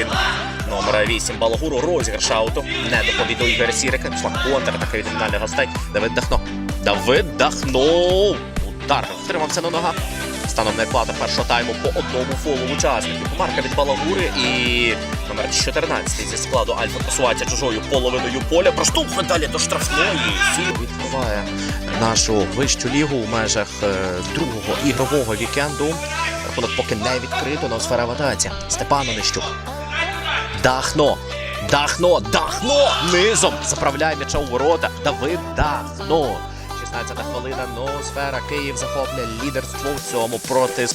він. Номер 8 Балагуру розіграш ауту. Не доходить до Ігоря Сірика. Пішла контр така від фінальних гостей. Давид Дахно. Давид Дахно. Удар втримався на ногах. Станом на екватор першого тайму по одному фолу учасників. Марка від Балагури і номер 14 зі складу Альфа просувається чужою половиною поля. Проштовхує далі до штрафної. Сі відкриває нашу вищу лігу у межах е, другого ігрового вікенду. Рахунок поки не відкрито на сфера. Степан Онищук. Дахно. Дахно, Дахно! Низом заправляє м'яча у ворота. Давид Дахно. 16-та хвилина. Ноосфера Київ захоплює лідерство в цьому проти.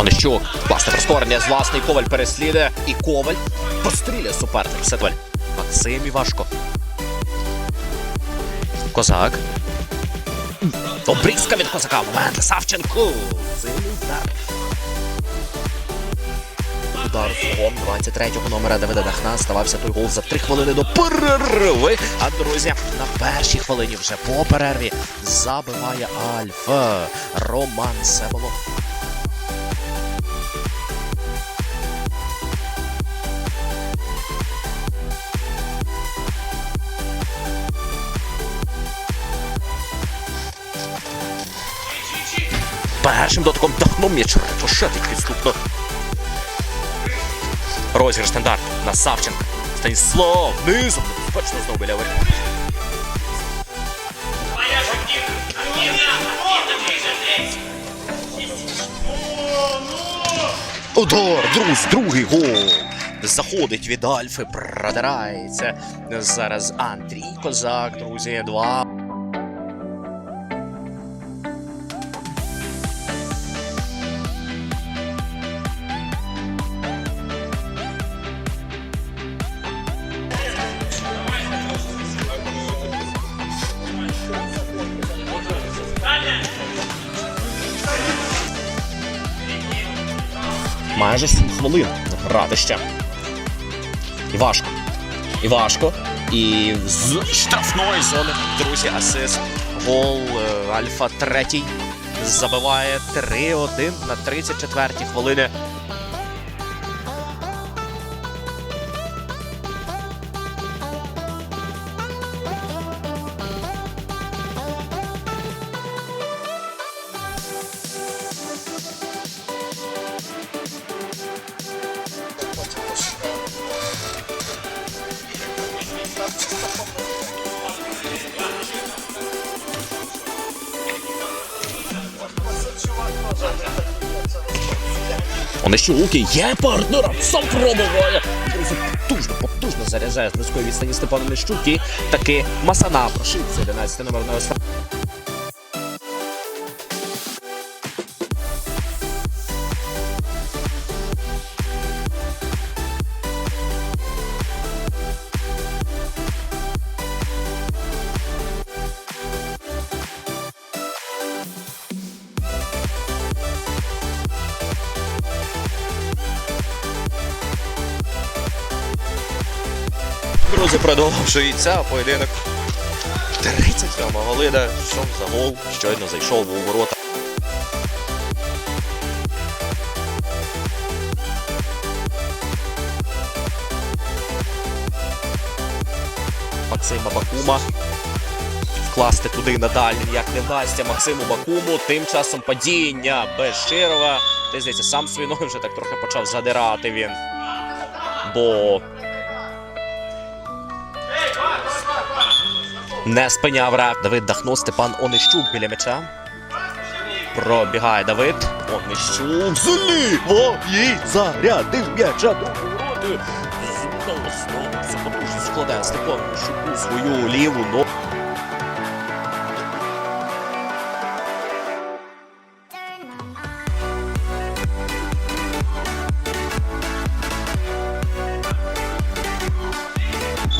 Онищук. Власне прискорення з власний коваль переслідує. І коваль постріляє суперник. Сетваль. Максим Івашко. Козак. Обрізка від козака. Момент. Савченко. Сильний удар. Удар свого 23-го номера Давида Дахна ставався той гол за 3 хвилини до перерви. А друзі, на першій хвилині вже по перерві забиває Альфа Роман Себолов. Першим дотком дахнув м'яч рикошетить підступно. Розіграш стандарт на Савченка. Станіслав низом. Небезпечно знову біля воріт. Удар, друз, другий гол. Заходить від Альфи, продирається. Зараз Андрій Козак, друзі, два. Майже 7 хвилин грати ще. І важко. І важко. І з штрафної зони, друзі, асист. Гол е, Альфа третій забиває 3-1 на 34-й хвилини. Онищуки є партнером, сам пробиває. Потужно, потужно заряджає з близької відстані Степана Онищук і таки Масана прошився 11 номер на. Друзі, продовжується поєдинок. 37 голина, що за гол, щойно зайшов у ворота. Максима Бакума. Вкласти туди на дальній, як не вдасться Максиму Бакуму. Тим часом падіння Беширова. Ти здається, сам свої ноги вже так трохи почав задирати він. Бо Не спиняв рак. Давид Дахно, Степан Онищук біля м'яча. Пробігає Давид. Онищук зліво і зарядив м'яча до вороти. Подружно складає Степан Онищуку свою ліву ногу.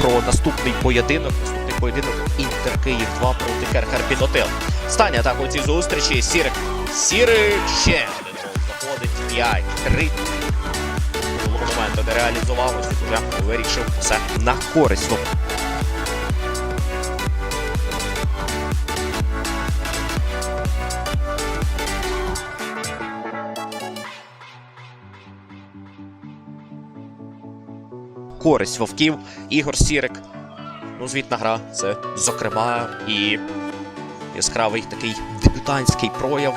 про наступний поєдинок. Поєдинок Інтер Київ 2 проти Керкарпінотил. Стання атаку у цій зустрічі. Сірик. Сірик ще заходить 5. 3. моменту не реалізував. Ось вже вирішив все на користь. Користь вовків. Ігор Сірик. Ну, звітна гра. Це, зокрема, і яскравий такий дебютантський прояв